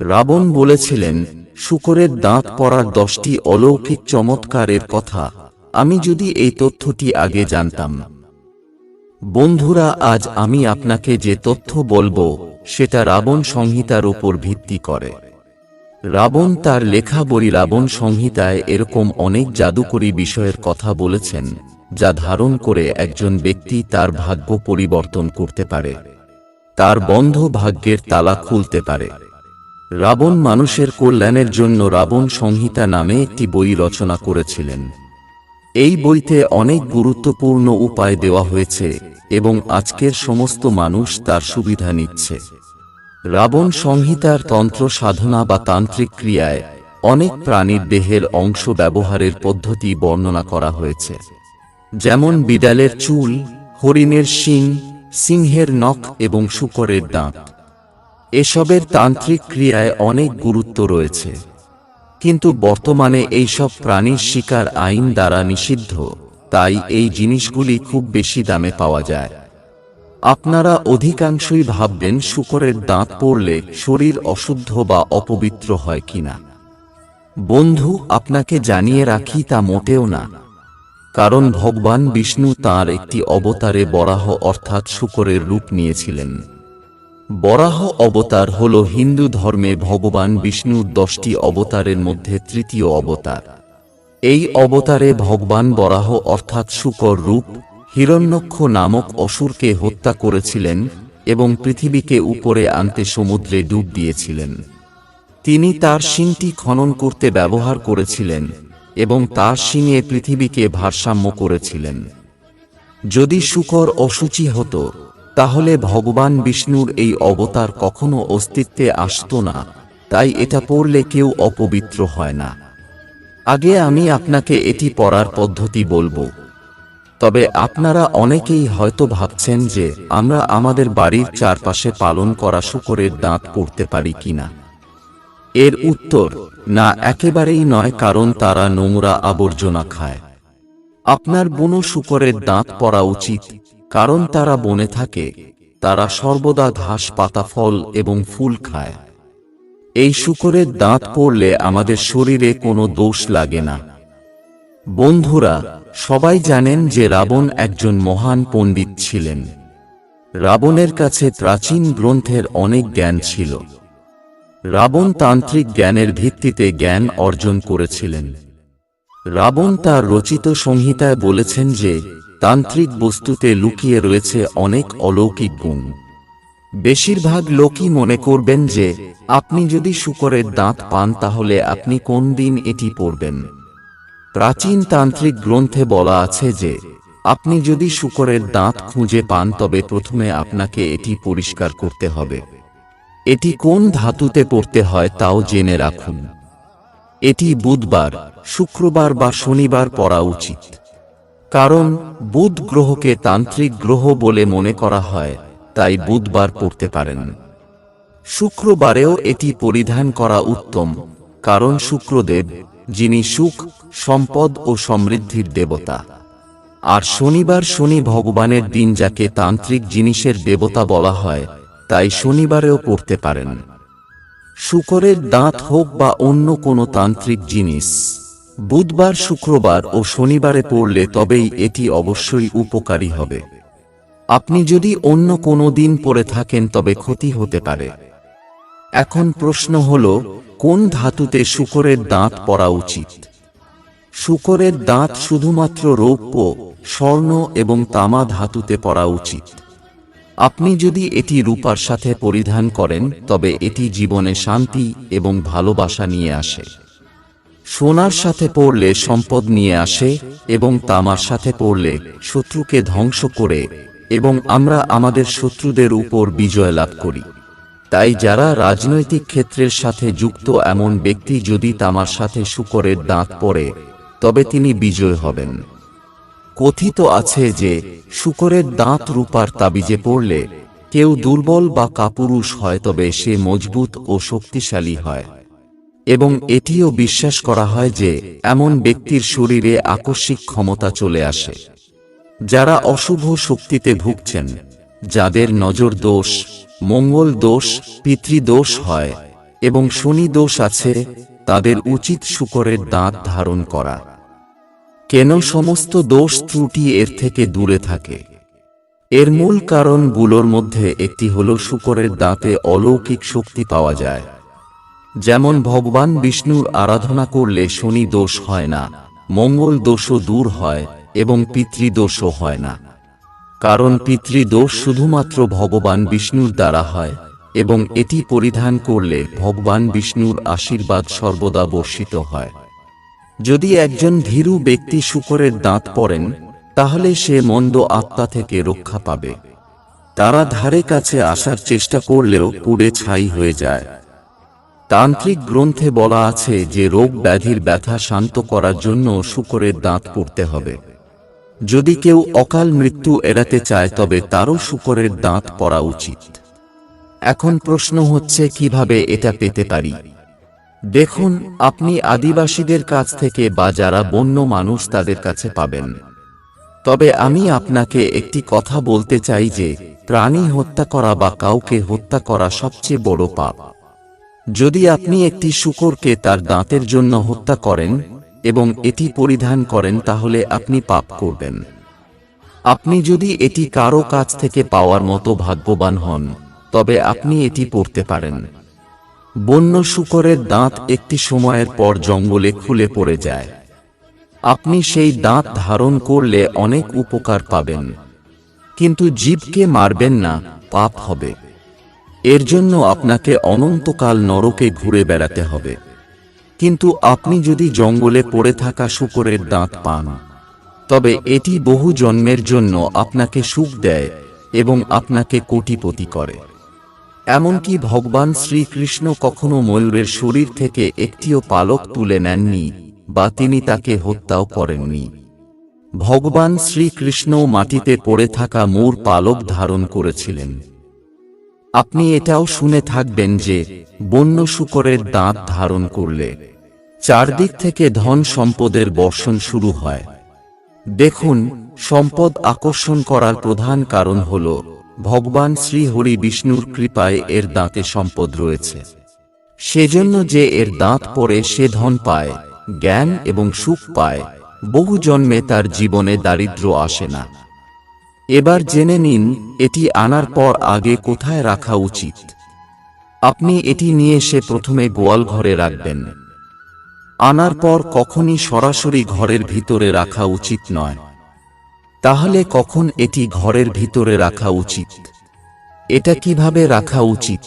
রাবণ বলেছিলেন, শুকরের দাঁত পড়ার দশটি অলৌকিক চমৎকারের কথা। আমি যদি এই তথ্যটি আগে জানতাম। বন্ধুরা, আজ আমি আপনাকে যে তথ্য বলব, সেটা রাবণ সংহিতার উপর ভিত্তি করে। রাবণ তার লেখা বই রাবণ সংহিতায় এরকম অনেক জাদুকরী বিষয়ের কথা বলেছেন, যা ধারণ করে একজন ব্যক্তি তার ভাগ্য পরিবর্তন করতে পারে। তার বন্ধ ভাগ্যের তালা খুলতে পারে। রাবণ মানুষের কল্যাণের জন্য রাবণ সংহিতা নামে একটি বই রচনা করেছিলেন। এই বইতে অনেক গুরুত্বপূর্ণ উপায় দেওয়া হয়েছে এবং আজকের সমস্ত মানুষ তার সুবিধা নিচ্ছে। রাবণ সংহিতার তন্ত্র সাধনা বা তান্ত্রিক ক্রিয়ায় অনেক প্রাণীর দেহের অংশ ব্যবহারের পদ্ধতি বর্ণনা করা হয়েছে। যেমন বিড়ালের চুল, হরিণের শিং, সিংহের নখ এবং শুকরের দাঁত। এসবের তান্ত্রিক ক্রিয়ায় অনেক গুরুত্ব রয়েছে। কিন্তু বর্তমানে এইসব প্রাণীর শিকার আইন দ্বারা নিষিদ্ধ, তাই এই জিনিসগুলি খুব বেশি দামে পাওয়া যায়। আপনারা অধিকাংশই ভাববেন শুকরের দাঁত পড়লে শরীর অশুদ্ধ বা অপবিত্র হয় কিনা। বন্ধু, আপনাকে জানিয়ে রাখি তা মোটেও না। কারণ ভগবান বিষ্ণু তার একটি অবতারে বরাহ অর্থাৎ শুকরের রূপ নিয়েছিলেন। বরাহ অবতার হল হিন্দু ধর্মে ভগবান বিষ্ণুর দশটি অবতারের মধ্যে তৃতীয় অবতার। এই অবতারে ভগবান বরাহ অর্থাৎ শুকর রূপ, হিরণ্যক্ষ নামক অসুরকে হত্যা করেছিলেন এবং পৃথিবীকে উপরে আনতে সমুদ্রে ডুব দিয়েছিলেন। তিনি তার শিংটি খনন করতে ব্যবহার করেছিলেন এবং তার শিঙে পৃথিবীকে ভারসাম্য করেছিলেন। যদি শুকর অসুচি হতো তাহলে ভগবান বিষ্ণুর এই অবতার কখনো অস্তিত্বে আসত না, তাই এটা পড়লে কেউ অপবিত্র হয় না। আগে আমি আপনাকে এটি পড়ার পদ্ধতি বলব। তবে আপনারা অনেকেই হয়তো ভাবছেন যে আমরা আমাদের বাড়ির চারপাশে পালন করা শুকরের দাঁত পড়তে পারি কিনা। এর উত্তর, না, একেবারেই নয়, কারণ তারা নোংরা আবর্জনা খায়। আপনার বুনো শুকরের দাঁত পড়া উচিত কারণ তারা বনে থাকে, তারা সর্বদা ঘাস, পাতা, ফল এবং ফুল খায়। এই শুকরের দাঁত পড়লে আমাদের শরীরে কোনো দোষ লাগে না। বন্ধুরা, সবাই জানেন যে রাবণ একজন মহান পণ্ডিত ছিলেন। রাবণের কাছে প্রাচীন গ্রন্থের অনেক জ্ঞান ছিল। রাবণ তান্ত্রিক জ্ঞানের ভিত্তিতে জ্ঞান অর্জন করেছিলেন। রাবণ তার রচিত সংহিতায় বলেছেন যে তান্ত্রিক বস্তুতে লুকিয়ে রয়েছে অনেক অলৌকিক গুণ। বেশিরভাগ লোকই মনে করবেন যে, আপনি যদি শুকরের দাঁত পান তাহলে আপনি কোন দিন এটি পড়বেন? প্রাচীন তান্ত্রিক গ্রন্থে বলা আছে যে, আপনি যদি শুকরের দাঁত খুঁজে পান তবে প্রথমে আপনাকে এটি পরিষ্কার করতে হবে। এটি কোন ধাতুতে পড়তে হয় তাও জেনে রাখুন। এটি বুধবার, শুক্রবার বা শনিবার পড়া উচিত। কারণ বুধ গ্রহকে তান্ত্রিক গ্রহ বলে মনে করা হয়, তাই বুধবার পড়তে পারেন। শুক্রবারেও এটি পরিধান করা উত্তম, কারণ শুক্রদেব, যিনি সুখ, সম্পদ ও সমৃদ্ধির দেবতা। আর শনিবার শনি ভগবানের দিন যাকে তান্ত্রিক জিনিসের দেবতা বলা হয়, তাই শনিবারেও পড়তে পারেন। শুকরের দাঁত হোক বা অন্য কোনো তান্ত্রিক জিনিস। বুধবার, শুক্রবার ও শনিবারে পড়লে তবেই এটি অবশ্যই উপকারী হবে। আপনি যদি অন্য কোনো দিন পড়ে থাকেন তবে ক্ষতি হতে পারে। এখন প্রশ্ন হল, কোন ধাতুতে শুকরের দাঁত পড়া উচিত? শুকরের দাঁত শুধুমাত্র রৌপ্য, স্বর্ণ এবং তামা ধাতুতে পড়া উচিত। আপনি যদি এটি রূপার সাথে পরিধান করেন, তবে এটি জীবনে শান্তি এবং ভালোবাসা নিয়ে আসে। সোনার সাথে পড়লে সম্পদ নিয়ে আসে এবং তামার সাথে পড়লে শত্রুকে ধ্বংস করে এবং আমরা আমাদের শত্রুদের উপর বিজয় লাভ করি। তাই যারা রাজনৈতিক ক্ষেত্রের সাথে যুক্ত এমন ব্যক্তি যদি তামার সাথে শুকরের দাঁত পড়ে, তবে তিনি বিজয় হবেন। কথিত আছে যে, শুকরের দাঁত রূপার তাবিজে পড়লে কেউ দুর্বল বা কাপুরুষ হয় তবে সে মজবুত ও শক্তিশালী হয়। এবং এটিও বিশ্বাস করা হয় যে এমন ব্যক্তির শরীরে আকস্মিক ক্ষমতা চলে আসে। যারা অশুভ শক্তিতে ভুগছেন যাদের নজর দোষ মঙ্গল দোষ পিতৃদোষ হয় এবং শনি দোষ আছে তাদের উচিত শুকরের দাঁত ধারণ করা। কেন সমস্ত দোষ ত্রুটি এর থেকে দূরে থাকে। এর মূল কারণগুলোর মধ্যে একটি হল শুকরের দাঁতে অলৌকিক শক্তি পাওয়া যায়। যেমন ভগবান বিষ্ণুর আরাধনা করলে শনি দোষ হয় না, মঙ্গল দোষও দূর হয় এবং পিতৃদোষও হয় না। কারণ পিতৃদোষ শুধুমাত্র ভগবান বিষ্ণুর দ্বারা হয় এবং এটি পরিধান করলে ভগবান বিষ্ণুর আশীর্বাদ সর্বদা বর্ষিত হয়। যদি একজন ভীরু ব্যক্তি শুকরের দাঁত পড়েন তাহলে সে মন্দ আত্মা থেকে রক্ষা পাবে। তারা ধারে কাছে আসার চেষ্টা করলেও পুড়ে ছাই হয়ে যায়। তান্ত্রিক গ্রন্থে বলা আছে যে রোগ ব্যাধির ব্যথা শান্ত করার জন্য শুকরের দাঁত পড়তে হবে। যদি কেউ অকাল মৃত্যু এড়াতে চায়, তবে তারও শুকরের দাঁত পড়া উচিত। এখন প্রশ্ন হচ্ছে, কীভাবে এটা পেতে পারি? দেখুন, আপনি আদিবাসীদের কাছ থেকে বা যারা বন্য মানুষ তাদের কাছে পাবেন। তবে আমি আপনাকে একটি কথা বলতে চাই যে, প্রাণী হত্যা করা বা কাউকে হত্যা করা সবচেয়ে বড় পাপ। যদি আপনি একটি শুকরকে তার দাঁতের জন্য হত্যা করেন এবং এটি পরিধান করেন তাহলে আপনি পাপ করবেন। আপনি যদি এটি কারও কাছ থেকে পাওয়ার মতো ভাগ্যবান হন, তবে আপনি এটি পড়তে পারেন। বন্য শুকরের দাঁত একটি সময়ের পর জঙ্গলে খুলে পড়ে যায়। আপনি সেই দাঁত ধারণ করলে অনেক উপকার পাবেন। কিন্তু জীবকে মারবেন না, পাপ হবে। এর জন্য আপনাকে অনন্তকাল নরকে ঘুরে বেড়াতে হবে। কিন্তু আপনি যদি জঙ্গলে পড়ে থাকা শুকরের দাঁত পান, তবে এটি বহু জন্মের জন্য আপনাকে সুখ দেয় এবং আপনাকে কোটিপতি করে। এমনকি ভগবান শ্রীকৃষ্ণ কখনো ময়ূরের শরীর থেকে একটিও পালক তুলে নেননি বা তিনি তাকে হত্যাও করেননি। ভগবান শ্রীকৃষ্ণ মাটিতে পড়ে থাকা মূর পালক ধারণ করেছিলেন। আপনি এটাও শুনে থাকবেন যে, বন্য শুকরের দাঁত ধারণ করলে চারদিক থেকে ধন সম্পদের বর্ষণ শুরু হয়। দেখুন, সম্পদ আকর্ষণ করার প্রধান কারণ হল, ভগবান শ্রী হরি বিষ্ণুর কৃপায় এর দাঁতে সম্পদ রয়েছে। সেজন্য যে এর দাঁত পরে সে ধন পায়, জ্ঞান এবং সুখ পায়, বহু জন্মে তার জীবনে দারিদ্র আসে না। এবার জেনে নিন, এটি আনার পর আগে কোথায় রাখা উচিত। আপনি এটি নিয়ে এসে প্রথমে গোয়াল ঘরে রাখবেন। আনার পর কখনই সরাসরি ঘরের ভিতরে রাখা উচিত নয়। তাহলে কখন এটি ঘরের ভিতরে রাখা উচিত? এটা কীভাবে রাখা উচিত?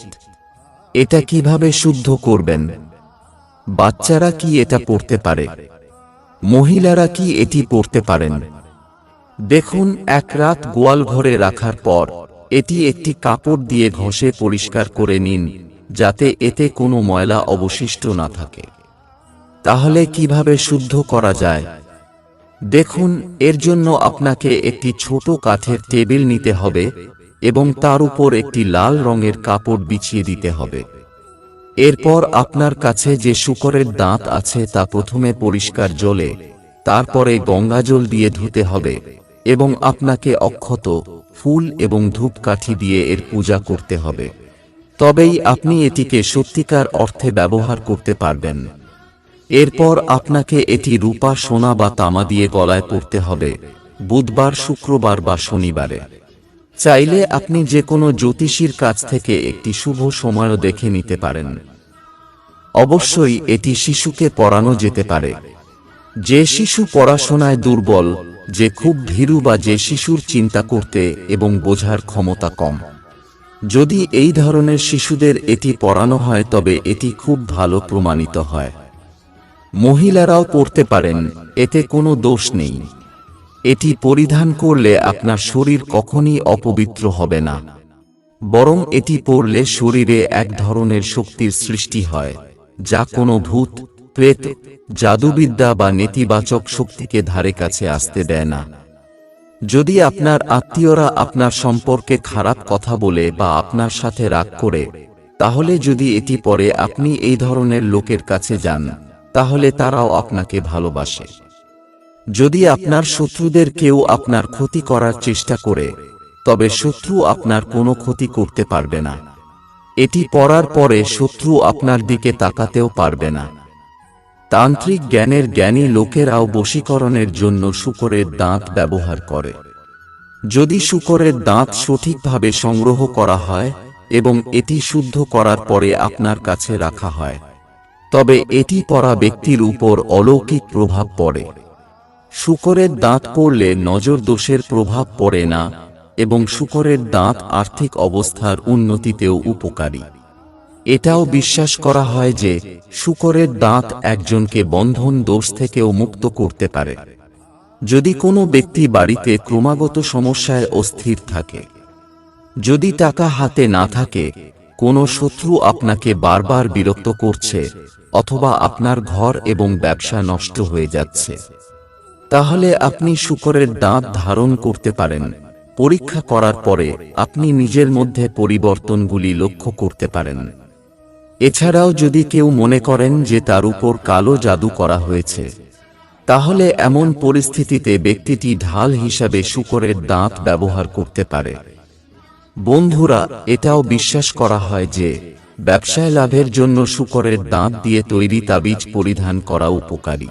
এটা কীভাবে শুদ্ধ করবেন? বাচ্চারা কি এটা পড়তে পারে? মহিলারা কি এটি পড়তে পারেন? দেখুন, এক রাত গোয়াল ঘরে রাখার পর, এটি একটি কাপড় দিয়ে ঘষে পরিষ্কার করে নিন, যাতে এতে কোনো ময়লা অবশিষ্ট না থাকে। তাহলে কীভাবে শুদ্ধ করা যায়? দেখুন, এর জন্য আপনাকে একটি ছোট কাঠের টেবিল নিতে হবে এবং তার উপর একটি লাল রঙের কাপড় বিছিয়ে দিতে হবে। এরপর আপনার কাছে যে শুকরের দাঁত আছে তা প্রথমে পরিষ্কার জলে, তারপরে গঙ্গাজল দিয়ে ধুতে হবে। এবং আপনাকে অক্ষত ফুল এবং ধূপকাঠি দিয়ে এর পূজা করতে হবে। তবেই আপনি এটিকে সত্যিকার অর্থে ব্যবহার করতে পারবেন। এরপর আপনাকে এটি রূপা, সোনা বা তামা দিয়ে গলায় পড়তে হবে, বুধবার, শুক্রবার বা শনিবারে। চাইলে আপনি যে কোনো জ্যোতিষীর কাছ থেকে একটি শুভ সময়ও দেখে নিতে পারেন। অবশ্যই এটি শিশুকে পড়ানো যেতে পারে। যে শিশু পড়াশোনায় দুর্বল যে খুব ভীরু বা যে শিশুর চিন্তা করতে এবং বোঝার ক্ষমতা কম। যদি এই ধরনের শিশুদের এটি পড়ানো হয়, তবে এটি খুব ভালো প্রমাণিত হয়। মহিলারাও পড়তে পারেন, এতে কোনো দোষ নেই। এটি পরিধান করলে আপনার শরীর কখনই অপবিত্র হবে না। বরং এটি পড়লে শরীরে এক ধরনের শক্তির সৃষ্টি হয়, যা কোনো ভূত প্রেত জাদুবিদ্যা বা নেতিবাচক শক্তিকে ধারে কাছে আসতে দেয় না। যদি আপনার আত্মীয়রা আপনার সম্পর্কে খারাপ কথা বলে বা আপনার সাথে রাগ করে, তাহলে যদি এটি পরে আপনি এই ধরনের লোকের কাছে যান, তাহলে তারাও আপনাকে ভালোবাসে। যদি আপনার শত্রুদের কেউ আপনার ক্ষতি করার চেষ্টা করে, তবে শত্রু আপনার কোনো ক্ষতি করতে পারবে না। এটি পড়ার পরে শত্রু আপনার দিকে তাকাতেও পারবে না। তান্ত্রিক জ্ঞানের জ্ঞানী লোকেরাও বশীকরণের জন্য শুকরের দাঁত ব্যবহার করে। যদি শুকরের দাঁত সঠিকভাবে সংগ্রহ করা হয় এবং এটি শুদ্ধ করার পরে আপনার কাছে রাখা হয়, তবে এটি পরা ব্যক্তির উপর অলৌকিক প্রভাব পড়ে। শুকরের দাঁত পড়লে নজর দোষের প্রভাব পড়ে না এবং শুকরের দাঁত আর্থিক অবস্থার উন্নতিতেও উপকারী। এটাও বিশ্বাস করা হয় যে শুকরের দাঁত একজনকে বন্ধন দোষ থেকেও মুক্ত করতে পারে। যদি কোনো ব্যক্তি বাড়িতে ক্রমাগত সমস্যায় অস্থির থাকে, যদি টাকা হাতে না থাকে, কোনো শত্রু আপনাকে বারবার বিরক্ত করছে অথবা আপনার ঘর এবং ব্যবসা নষ্ট হয়ে যাচ্ছে। তাহলে আপনি শুকরের দাঁত ধারণ করতে পারেন। পরীক্ষা করার পরে আপনি নিজের মধ্যে পরিবর্তনগুলি লক্ষ্য করতে পারেন। এছাড়াও যদি কেউ মনে করেন যে তার উপর কালো জাদু করা হয়েছে, তাহলে এমন পরিস্থিতিতে ব্যক্তিটি ঢাল হিসাবে শুকরের দাঁত ব্যবহার করতে পারে। বন্ধুরা, এটাও বিশ্বাস করা হয় যে ব্যবসায় লাভের জন্য শুকরের দাঁত দিয়ে তৈরি তাবিজ পরিধান করা উপকারী।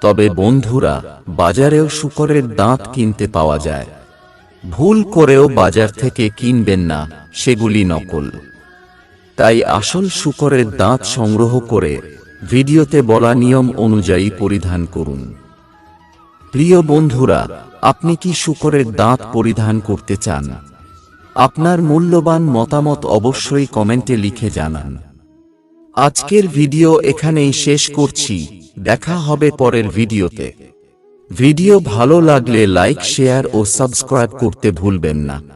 তবে বন্ধুরা, বাজারেও শুকরের দাঁত কিনতে পাওয়া যায়। ভুল করেও বাজার থেকে কিনবেন না, সেগুলি নকল। তাই আসল শুকরের দাঁত সংগ্রহ করে ভিডিওতে বলা নিয়ম অনুযায়ী পরিধান করুন। প্রিয় বন্ধুরা, আপনি কি শুকরের দাঁত পরিধান করতে চান? আপনার মূল্যবান মতামত অবশ্যই কমেন্টে লিখে জানান। আজকের ভিডিও এখানেই শেষ করছি। দেখা হবে পরের ভিডিওতে। ভিডিও ভালো লাগলে লাইক, শেয়ার ও সাবস্ক্রাইব করতে ভুলবেন না।